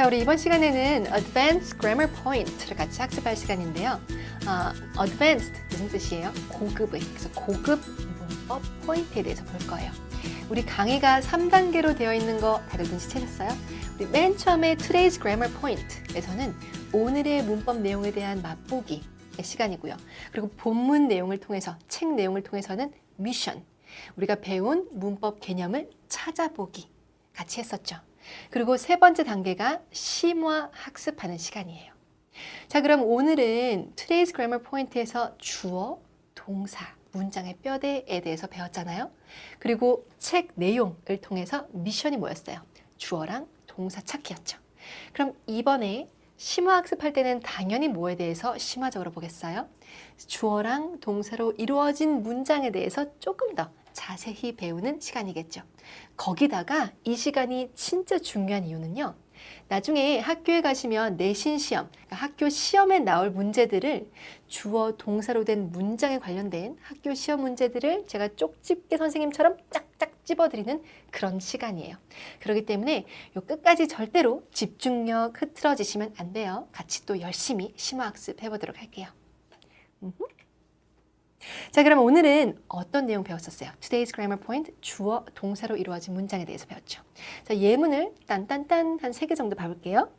자, 우리 이번 시간에는 Advanced Grammar Point를 같이 학습할 시간인데요. 아, Advanced 무슨 뜻이에요? 고급의. 그래서 고급 문법 포인트에 대해서 볼 거예요. 우리 강의가 3단계로 되어 있는 거 다들 눈치채셨어요? 우리 맨 처음에 Today's Grammar Point에서는 오늘의 문법 내용에 대한 맛보기의 시간이고요. 그리고 본문 내용을 통해서, 책 내용을 통해서는 미션, 우리가 배운 문법 개념을 찾아보기 같이 했었죠. 그리고 세 번째 단계가 심화 학습하는 시간이에요. 자, 그럼 오늘은 Today's Grammar Point에서 주어, 동사, 문장의 뼈대에 대해서 배웠잖아요. 그리고 책 내용을 통해서 미션이 뭐였어요? 주어랑 동사 찾기였죠. 그럼 이번에 심화 학습할 때는 당연히 뭐에 대해서 심화적으로 보겠어요? 주어랑 동사로 이루어진 문장에 대해서 조금 더 자세히 배우는 시간이겠죠. 거기다가 이 시간이 진짜 중요한 이유는요. 나중에 학교에 가시면 내신 시험, 그러니까 학교 시험에 나올 문제들을 주어 동사로 된 문장에 관련된 학교 시험 문제들을 제가 쪽집게 선생님처럼 짝짝 집어드리는 그런 시간이에요. 그렇기 때문에 요 끝까지 절대로 집중력 흐트러지시면 안 돼요. 같이 또 열심히 심화 학습 해보도록 할게요. 음흠. 자, 그럼 오늘은 어떤 내용 배웠었어요? Today's grammar point 주어 동사로 이루어진 문장에 대해서 배웠죠. 자, 예문을 딴딴딴 한 세 개 정도 봐볼게요.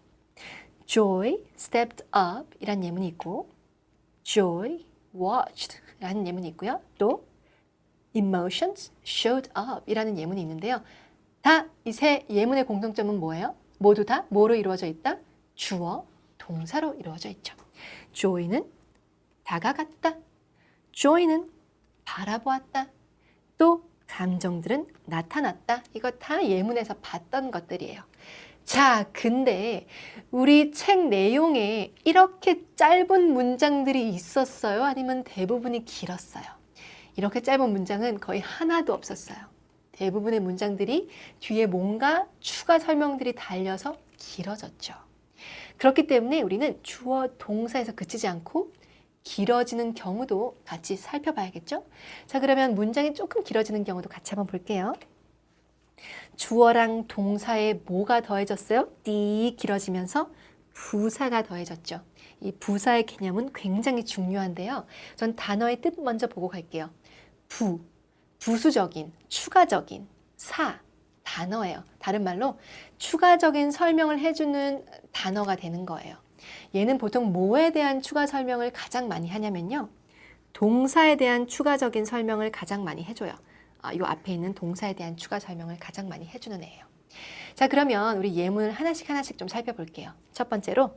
Joy stepped up 이란 예문이 있고 Joy watched 라는 예문이 있고요. 또 emotions showed up 이라는 예문이 있는데요. 다 이 세 예문의 공통점은 뭐예요? 모두 다 뭐로 이루어져 있다? 주어 동사로 이루어져 있죠. Joy는 다가갔다. Joy는 바라보았다. 또 감정들은 나타났다. 이거 다 예문에서 봤던 것들이에요. 자, 근데 우리 책 내용에 이렇게 짧은 문장들이 있었어요? 아니면 대부분이 길었어요? 이렇게 짧은 문장은 거의 하나도 없었어요. 대부분의 문장들이 뒤에 뭔가 추가 설명들이 달려서 길어졌죠. 그렇기 때문에 우리는 주어 동사에서 그치지 않고 길어지는 경우도 같이 살펴봐야겠죠? 자, 그러면 문장이 조금 길어지는 경우도 같이 한번 볼게요. 주어랑 동사에 뭐가 더해졌어요? 띠 길어지면서 부사가 더해졌죠. 이 부사의 개념은 굉장히 중요한데요. 전 단어의 뜻 먼저 보고 갈게요. 부, 부수적인, 추가적인, 사, 단어예요. 다른 말로 추가적인 설명을 해주는 단어가 되는 거예요. 얘는 보통 뭐에 대한 추가 설명을 가장 많이 하냐면요. 동사에 대한 추가적인 설명을 가장 많이 해줘요. 아, 요 앞에 있는 동사에 대한 추가 설명을 가장 많이 해주는 애예요. 자, 그러면 우리 예문을 하나씩 하나씩 좀 살펴볼게요. 첫 번째로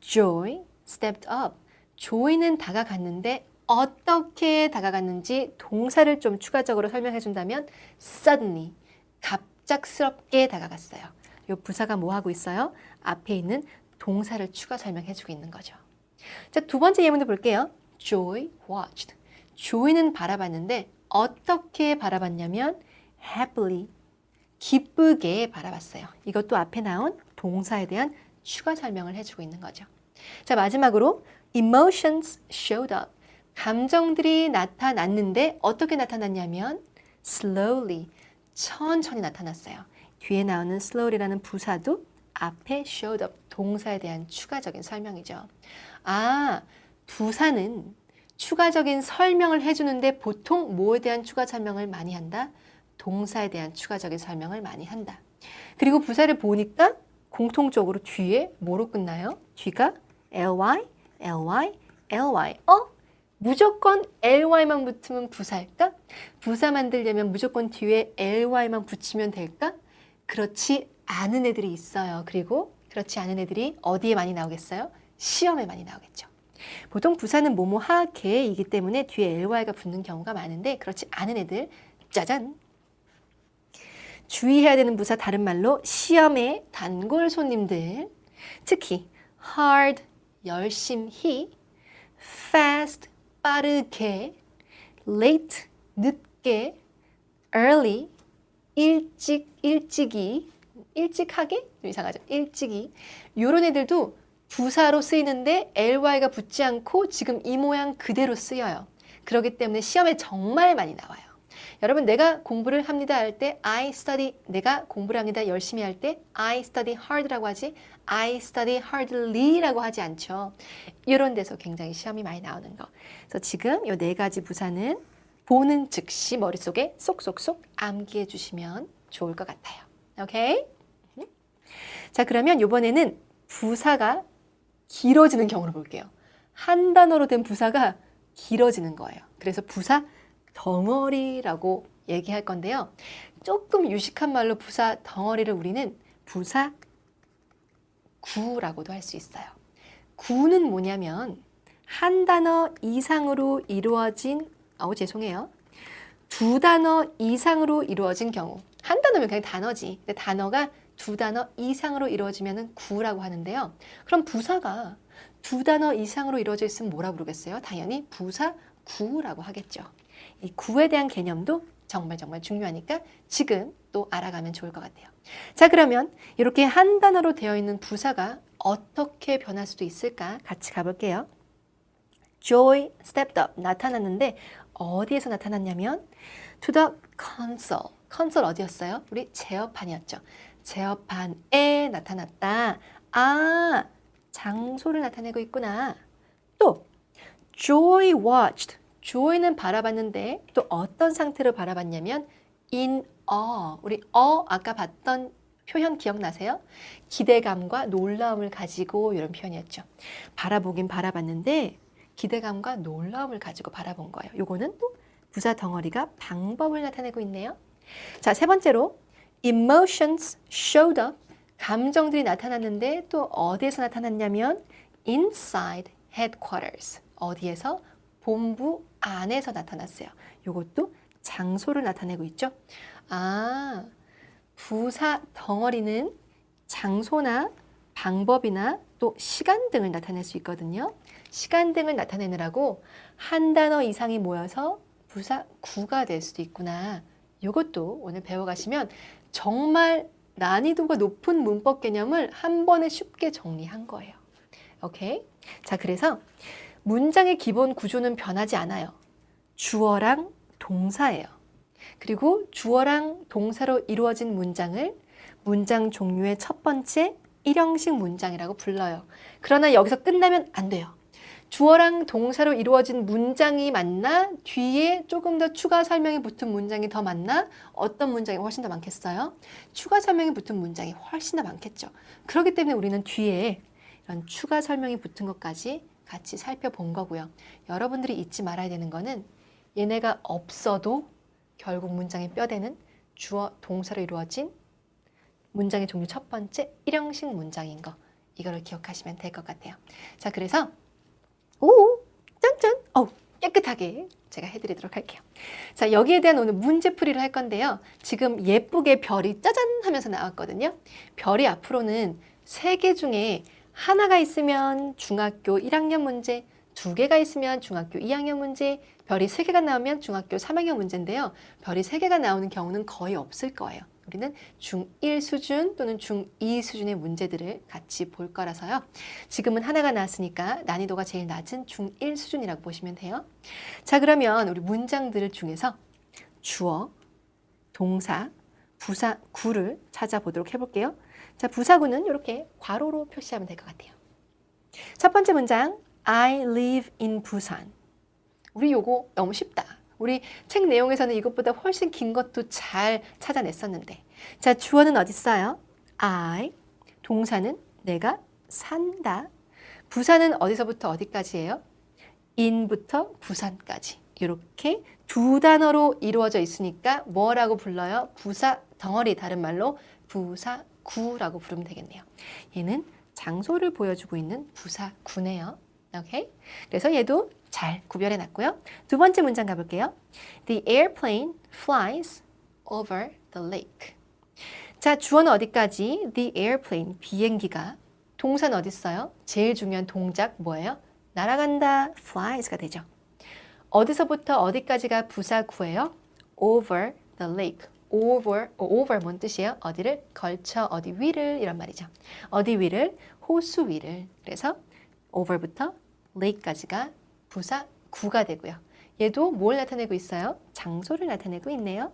Joy stepped up. 조이는 다가갔는데 어떻게 다가갔는지 동사를 좀 추가적으로 설명해 준다면 suddenly 갑작스럽게 다가갔어요. 요 부사가 뭐 하고 있어요? 앞에 있는 동사를 추가 설명해 주고 있는 거죠. 자, 두 번째 예문도 볼게요. Joy watched. 조이는 바라봤는데 어떻게 바라봤냐면 happily 기쁘게 바라봤어요. 이것도 앞에 나온 동사에 대한 추가 설명을 해주고 있는 거죠. 자, 마지막으로 emotions showed up. 감정들이 나타났는데 어떻게 나타났냐면 slowly 천천히 나타났어요. 뒤에 나오는 slowly라는 부사도 앞에 showed up 동사에 대한 추가적인 설명이죠. 아, 부사는 추가적인 설명을 해주는데 보통 뭐에 대한 추가 설명을 많이 한다? 동사에 대한 추가적인 설명을 많이 한다. 그리고 부사를 보니까 공통적으로 뒤에 뭐로 끝나요? 뒤가 ly, ly, ly. 어? 무조건 ly만 붙으면 부사일까? 부사 만들려면 무조건 뒤에 ly만 붙이면 될까? 그렇지 않은 애들이 있어요. 그리고 그렇지 않은 애들이 어디에 많이 나오겠어요? 시험에 많이 나오겠죠. 보통 부사는 뭐뭐 하게이기 때문에 뒤에 ly가 붙는 경우가 많은데 그렇지 않은 애들 짜잔 주의해야 되는 부사 다른 말로 시험의 단골 손님들 특히 hard 열심히 fast 빠르게 late 늦게 early 일찍 일찍이 일찍하게 좀 이상하죠 일찍이 요런 애들도 부사로 쓰이는데 ly가 붙지 않고 지금 이 모양 그대로 쓰여요 그렇기 때문에 시험에 정말 많이 나와요 여러분 내가 공부를 합니다 할 때 I study 내가 공부를 합니다 열심히 할 때 I study hard라고 하지 I study hardly라고 하지 않죠. 이런 데서 굉장히 시험이 많이 나오는 거. 그래서 지금 이 네 가지 부사는 보는 즉시 머릿속에 쏙쏙쏙 암기해 주시면 좋을 것 같아요. 오케이? 자, 그러면 이번에는 부사가 길어지는 경우를 볼게요. 한 단어로 된 부사가 길어지는 거예요. 그래서 부사 덩어리라고 얘기할 건데요. 조금 유식한 말로 부사 덩어리를 우리는 부사 구라고도 할 수 있어요. 구는 뭐냐면 한 단어 이상으로 이루어진 어 죄송해요. 두 단어 이상으로 이루어진 경우 한 단어면 그냥 단어지. 근데 단어가 두 단어 이상으로 이루어지면 구라고 하는데요. 그럼 부사가 두 단어 이상으로 이루어져 있으면 뭐라 부르겠어요? 당연히 부사 구라고 하겠죠. 이 구에 대한 개념도 정말 정말 중요하니까 지금 또 알아가면 좋을 것 같아요. 자, 그러면 이렇게 한 단어로 되어 있는 부사가 어떻게 변할 수도 있을까? 같이 가볼게요. Joy stepped up 나타났는데 어디에서 나타났냐면 to the console. console 어디였어요? 우리 제어판이었죠. 제어판에 나타났다. 아, 장소를 나타내고 있구나. 또 Joy watched. Joy는 바라봤는데 또 어떤 상태로 바라봤냐면 in awe. 우리 awe 아까 봤던 표현 기억나세요? 기대감과 놀라움을 가지고 이런 표현이었죠. 바라보긴 바라봤는데 기대감과 놀라움을 가지고 바라본 거예요. 요거는 또 부사 덩어리가 방법을 나타내고 있네요. 자, 세 번째로 emotions showed up. 감정들이 나타났는데 또 어디에서 나타났냐면 inside headquarters. 어디에서? 본부 안에서 나타났어요. 요것도 장소를 나타내고 있죠. 아, 부사 덩어리는 장소나 방법이나 또 시간 등을 나타낼 수 있거든요. 시간 등을 나타내느라고 한 단어 이상이 모여서 부사 구가 될 수도 있구나. 이것도 오늘 배워가시면 정말 난이도가 높은 문법 개념을 한 번에 쉽게 정리한 거예요. 오케이? 자, 그래서 문장의 기본 구조는 변하지 않아요. 주어랑 동사예요. 그리고 주어랑 동사로 이루어진 문장을 문장 종류의 첫 번째 일형식 문장이라고 불러요. 그러나 여기서 끝나면 안 돼요. 주어랑 동사로 이루어진 문장이 맞나? 뒤에 조금 더 추가 설명이 붙은 문장이 더 많나? 어떤 문장이 훨씬 더 많겠어요? 추가 설명이 붙은 문장이 훨씬 더 많겠죠. 그렇기 때문에 우리는 뒤에 이런 추가 설명이 붙은 것까지 같이 살펴본 거고요. 여러분들이 잊지 말아야 되는 거는 얘네가 없어도 결국 문장의 뼈대는 주어, 동사로 이루어진 문장의 종류 첫 번째 일형식 문장인 거. 이거를 기억하시면 될 것 같아요. 자, 그래서 오, 짠짠. 어, 깨끗하게 제가 해드리도록 할게요. 자, 여기에 대한 오늘 문제풀이를 할 건데요. 지금 예쁘게 별이 짜잔 하면서 나왔거든요. 별이 앞으로는 세 개 중에 하나가 있으면 중학교 1학년 문제, 두 개가 있으면 중학교 2학년 문제, 별이 세 개가 나오면 중학교 3학년 문제인데요. 별이 세 개가 나오는 경우는 거의 없을 거예요. 우리는 중1 수준 또는 중2 수준의 문제들을 같이 볼 거라서요. 지금은 하나가 나왔으니까 난이도가 제일 낮은 중1 수준이라고 보시면 돼요. 자, 그러면 우리 문장들 중에서 주어, 동사, 부사, 구를 찾아보도록 해볼게요. 자, 부사구는 이렇게 괄호로 표시하면 될 것 같아요. 첫 번째 문장, I live in Busan. 우리 요거 너무 쉽다. 우리 책 내용에서는 이것보다 훨씬 긴 것도 잘 찾아냈었는데. 자, 주어는 어디 있어요? I. 동사는 내가 산다. 부사는 어디서부터 어디까지예요? in부터 부산까지. 이렇게 두 단어로 이루어져 있으니까 뭐라고 불러요? 부사 덩어리 다른 말로 부사구라고 부르면 되겠네요. 얘는 장소를 보여주고 있는 부사구네요. 오케이? 그래서 얘도 잘 구별해 놨고요. 두 번째 문장 가볼게요. The airplane flies over the lake. 자, 주어는 어디까지? The airplane, 비행기가. 동사는 어디 있어요? 제일 중요한 동작 뭐예요? 날아간다, flies가 되죠. 어디서부터 어디까지가 부사구예요? over the lake. over, over 뭔 뜻이에요? 어디를 걸쳐, 어디 위를 이런 말이죠. 어디 위를? 호수 위를. 그래서 over부터 lake까지가 부사 구가 되고요. 얘도 뭘 나타내고 있어요? 장소를 나타내고 있네요.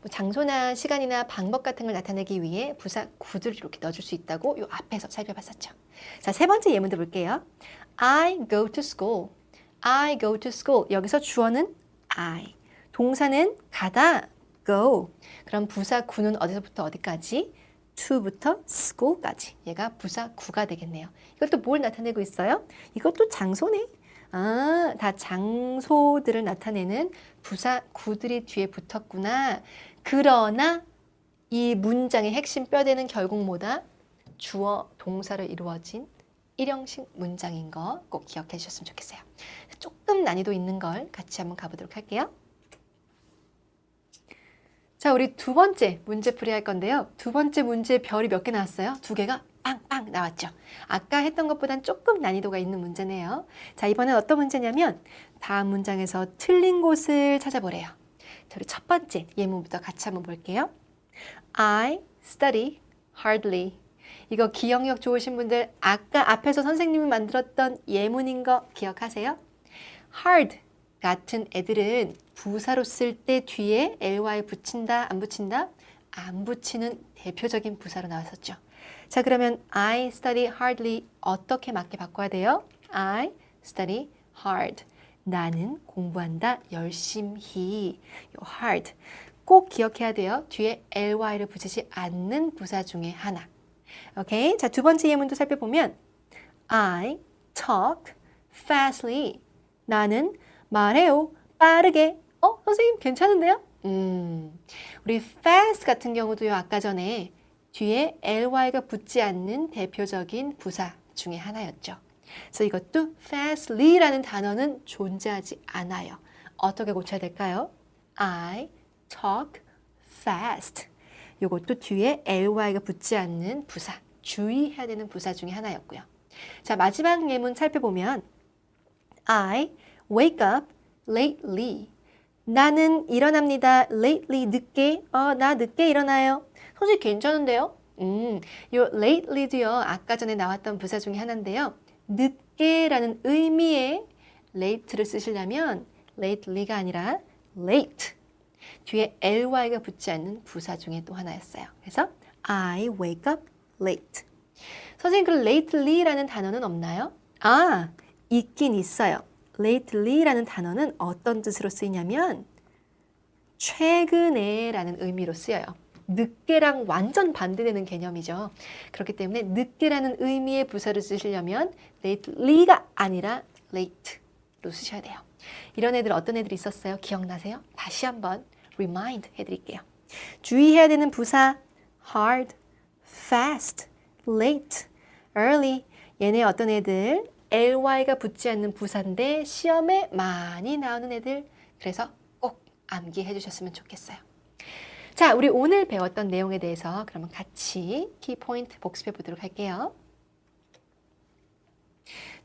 뭐 장소나 시간이나 방법 같은 걸 나타내기 위해 부사 구들을 이렇게 넣어줄 수 있다고 요 앞에서 살펴봤었죠. 자, 세 번째 예문도 볼게요. I go to school. I go to school. 여기서 주어는 I. 동사는 가다. go. 그럼 부사 구는 어디서부터 어디까지? To부터 school까지. 얘가 부사 구가 되겠네요. 이것도 뭘 나타내고 있어요? 이것도 장소네. 아, 다 장소들을 나타내는 부사 구들이 뒤에 붙었구나. 그러나 이 문장의 핵심 뼈대는 결국 뭐다? 주어, 동사로 이루어진 일형식 문장인 거 꼭 기억해 주셨으면 좋겠어요. 조금 난이도 있는 걸 같이 한번 가보도록 할게요. 자, 우리 두 번째 문제풀이 할 건데요. 두 번째 문제 별이 몇 개 나왔어요? 두 개가 빵빵 나왔죠. 아까 했던 것보단 조금 난이도가 있는 문제네요. 자, 이번엔 어떤 문제냐면 다음 문장에서 틀린 곳을 찾아보래요. 자, 우리 첫 번째 예문부터 같이 한번 볼게요. I study hardly. 이거 기억력 좋으신 분들 아까 앞에서 선생님이 만들었던 예문인 거 기억하세요? hard 같은 애들은 부사로 쓸 때 뒤에 ly 붙인다 안 붙인다? 안 붙이는 대표적인 부사로 나왔었죠. 자 그러면 I study hardly 어떻게 맞게 바꿔야 돼요? I study hard. 나는 공부한다 열심히. 요 hard 꼭 기억해야 돼요. 뒤에 ly를 붙이지 않는 부사 중에 하나. 오케이. 자, 두 번째 예문도 살펴보면 I talk fastly. 나는 말해요. 빠르게. 어, 선생님 괜찮은데요? 음. 우리 fast 같은 경우도요. 아까 전에 뒤에 ly가 붙지 않는 대표적인 부사 중에 하나였죠. 그래서 이것도 fastly라는 단어는 존재하지 않아요. 어떻게 고쳐야 될까요? I talk fast. 이것도 뒤에 ly가 붙지 않는 부사, 주의해야 되는 부사 중에 하나였고요. 자, 마지막 예문 살펴보면 I wake up lately. 나는 일어납니다. lately 늦게. 어, 나 늦게 일어나요. 솔직히 괜찮은데요? 음, 요 lately도요. 아까 전에 나왔던 부사 중에 하나인데요. 늦게라는 의미의 late를 쓰시려면 lately가 아니라 late. 뒤에 ly가 붙지 않는 부사 중에 또 하나였어요. 그래서 I wake up late. 선생님, 그 lately라는 단어는 없나요? 아, 있긴 있어요. Lately라는 단어는 어떤 뜻으로 쓰이냐면 최근에라는 의미로 쓰여요. 늦게랑 완전 반대되는 개념이죠. 그렇기 때문에 늦게라는 의미의 부사를 쓰시려면 lately가 아니라 late로 쓰셔야 돼요. 이런 애들 어떤 애들이 있었어요? 기억나세요? 다시 한번 remind 해드릴게요. 주의해야 되는 부사 hard, fast, late, early 얘네 어떤 애들 ly가 붙지 않는 부사인데 시험에 많이 나오는 애들 그래서 꼭 암기해 주셨으면 좋겠어요. 자, 우리 오늘 배웠던 내용에 대해서 그러면 같이 키포인트 복습해 보도록 할게요.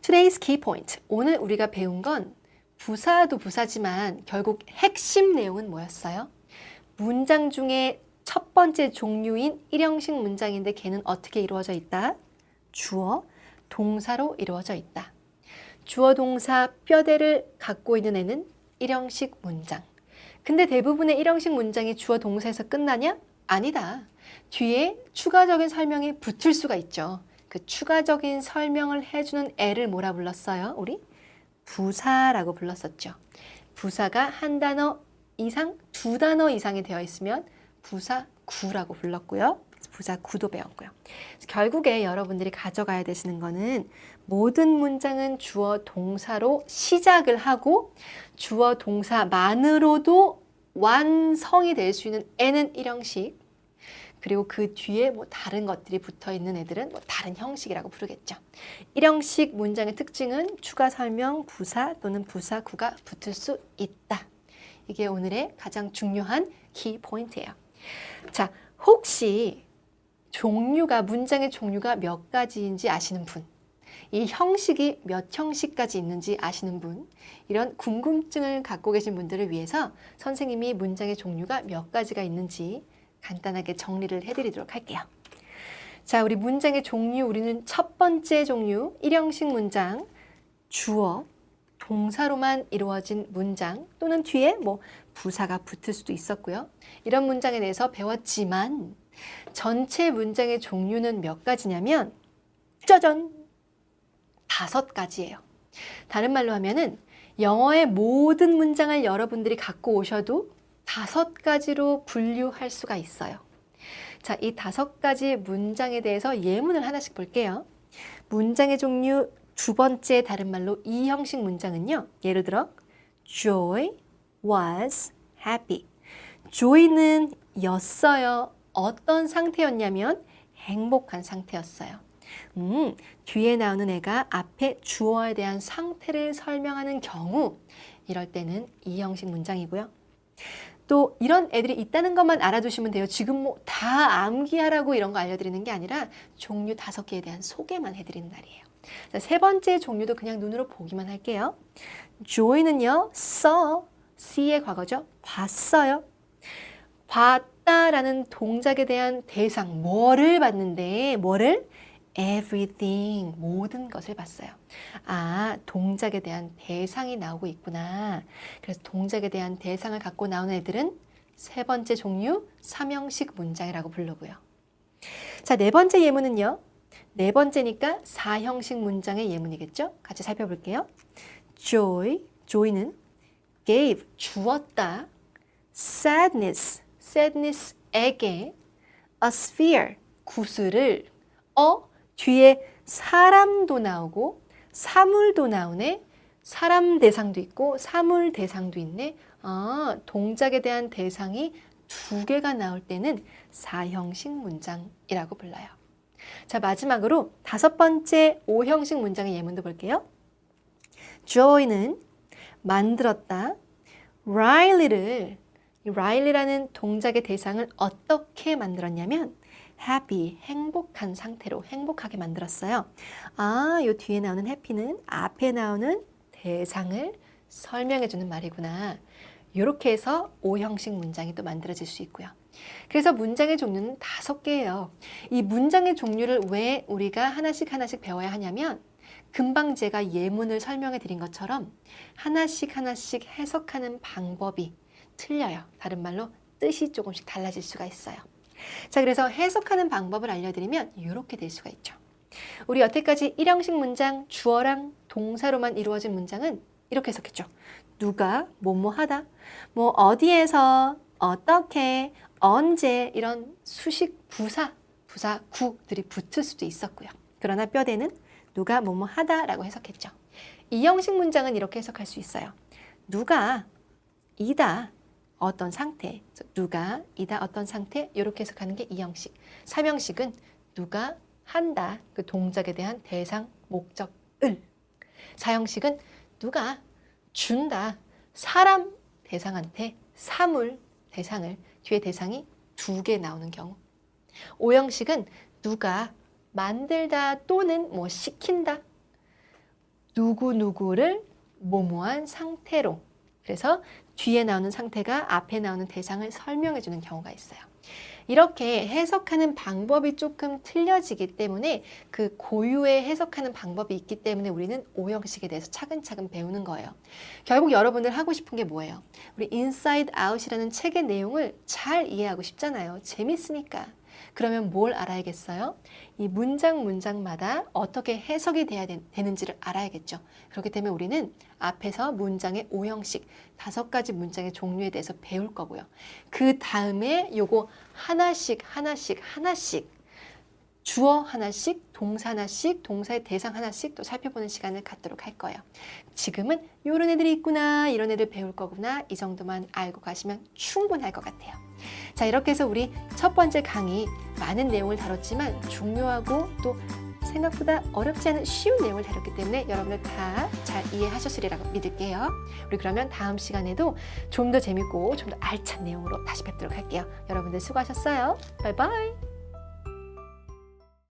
Today's key point. 오늘 우리가 배운 건 부사도 부사지만 결국 핵심 내용은 뭐였어요? 문장 중에 첫 번째 종류인 일형식 문장인데 걔는 어떻게 이루어져 있다? 주어, 동사로 이루어져 있다. 주어, 동사, 뼈대를 갖고 있는 애는 일형식 문장. 근데 대부분의 일형식 문장이 주어, 동사에서 끝나냐? 아니다. 뒤에 추가적인 설명이 붙을 수가 있죠. 그 추가적인 설명을 해주는 애를 뭐라 불렀어요? 우리? 부사라고 불렀었죠. 부사가 한 단어 이상, 두 단어 이상이 되어 있으면 부사 구라고 불렀고요. 부사 구도 배웠고요. 결국에 여러분들이 가져가야 되시는 거는 모든 문장은 주어 동사로 시작을 하고 주어 동사만으로도 완성이 될 수 있는 애는 일형식 그리고 그 뒤에 뭐 다른 것들이 붙어 있는 애들은 뭐 다른 형식이라고 부르겠죠. 일형식 문장의 특징은 추가 설명, 부사 또는 부사구가 붙을 수 있다. 이게 오늘의 가장 중요한 키 포인트예요. 자, 혹시 종류가 문장의 종류가 몇 가지인지 아시는 분? 이 형식이 몇 형식까지 있는지 아시는 분? 이런 궁금증을 갖고 계신 분들을 위해서 선생님이 문장의 종류가 몇 가지가 있는지 간단하게 정리를 해드리도록 할게요. 자, 우리 문장의 종류, 우리는 첫 번째 종류, 일형식 문장, 주어, 동사로만 이루어진 문장 또는 뒤에 뭐 부사가 붙을 수도 있었고요. 이런 문장에 대해서 배웠지만 전체 문장의 종류는 몇 가지냐면 짜잔! 다섯 가지예요. 다른 말로 하면은 영어의 모든 문장을 여러분들이 갖고 오셔도 다섯 가지로 분류할 수가 있어요. 자, 이 다섯 가지 문장에 대해서 예문을 하나씩 볼게요. 문장의 종류 두 번째 다른 말로 이 형식 문장은요. 예를 들어 Joy was happy. Joy는 였어요. 어떤 상태였냐면 행복한 상태였어요. 음, 뒤에 나오는 애가 앞에 주어에 대한 상태를 설명하는 경우 이럴 때는 이 형식 문장이고요. 또 이런 애들이 있다는 것만 알아두시면 돼요. 지금 뭐 다 암기하라고 이런 거 알려드리는 게 아니라 종류 다섯 개에 대한 소개만 해드리는 날이에요. 자, 세 번째 종류도 그냥 눈으로 보기만 할게요. joy는요, saw, see의 과거죠. 봤어요. 봤 다라는 동작에 대한 대상, 뭐를 봤는데, 뭐를? everything, 모든 것을 봤어요. 아, 동작에 대한 대상이 나오고 있구나. 그래서 동작에 대한 대상을 갖고 나오는 애들은 세 번째 종류, 삼형식 문장이라고 부르고요. 자, 네 번째 예문은요. 네 번째니까 사형식 문장의 예문이겠죠? 같이 살펴볼게요. joy, joy는 gave, 주었다. sadness, sadness에게 a sphere, 구슬을 어, 뒤에 사람도 나오고 사물도 나오네. 사람 대상도 있고 사물 대상도 있네. 아, 동작에 대한 대상이 두 개가 나올 때는 사형식 문장이라고 불러요. 자, 마지막으로 다섯 번째 오형식 문장의 예문도 볼게요. joy는 만들었다. Riley를 이 Riley라는 동작의 대상을 어떻게 만들었냐면 happy, 행복한 상태로 행복하게 만들었어요. 아, 요 뒤에 나오는 happy는 앞에 나오는 대상을 설명해 주는 말이구나. 이렇게 해서 오형식 문장이 또 만들어질 수 있고요. 그래서 문장의 종류는 다섯 개예요. 이 문장의 종류를 왜 우리가 하나씩 하나씩 배워야 하냐면 금방 제가 예문을 설명해 드린 것처럼 하나씩 하나씩 해석하는 방법이 틀려요. 다른 말로 뜻이 조금씩 달라질 수가 있어요. 자, 그래서 해석하는 방법을 알려드리면 이렇게 될 수가 있죠. 우리 여태까지 일형식 문장, 주어랑 동사로만 이루어진 문장은 이렇게 해석했죠. 누가 뭐뭐 하다, 뭐 어디에서, 어떻게, 언제 이런 수식 부사, 부사 구들이 붙을 수도 있었고요. 그러나 뼈대는 누가 뭐뭐 하다라고 해석했죠. 이 형식 문장은 이렇게 해석할 수 있어요. 누가 이다 어떤 상태, 누가 이다 어떤 상태 이렇게 해석하는 게 이 형식. 삼형식은 누가 한다 그 동작에 대한 대상, 목적, 을. 사형식은 누가 준다 사람 대상한테 사물 대상을 뒤에 대상이 두 개 나오는 경우. 오형식은 누가 만들다 또는 뭐 시킨다. 누구누구를 모모한 상태로. 그래서 뒤에 나오는 상태가 앞에 나오는 대상을 설명해 주는 경우가 있어요. 이렇게 해석하는 방법이 조금 틀려지기 때문에 그 고유의 해석하는 방법이 있기 때문에 우리는 오형식에 대해서 차근차근 배우는 거예요. 결국 여러분들 하고 싶은 게 뭐예요? 우리 인사이드 아웃이라는 책의 내용을 잘 이해하고 싶잖아요. 재밌으니까. 그러면 뭘 알아야겠어요? 이 문장 문장마다 어떻게 해석이 돼야 되, 는지를 알아야겠죠. 그렇기 때문에 우리는 앞에서 문장의 오형식, 다섯 가지 문장의 종류에 대해서 배울 거고요. 그 다음에 요거 하나씩 하나씩 하나씩 주어 하나씩, 동사 하나씩, 동사의 대상 하나씩 또 살펴보는 시간을 갖도록 할 거예요. 지금은 이런 애들이 있구나, 이런 애들 배울 거구나, 이 정도만 알고 가시면 충분할 것 같아요. 자, 이렇게 해서 우리 첫 번째 강의 많은 내용을 다뤘지만 중요하고 또 생각보다 어렵지 않은 쉬운 내용을 다뤘기 때문에 여러분들 다 잘 이해하셨으리라고 믿을게요. 우리 그러면 다음 시간에도 좀 더 재밌고 좀 더 알찬 내용으로 다시 뵙도록 할게요. 여러분들 수고하셨어요. 바이바이.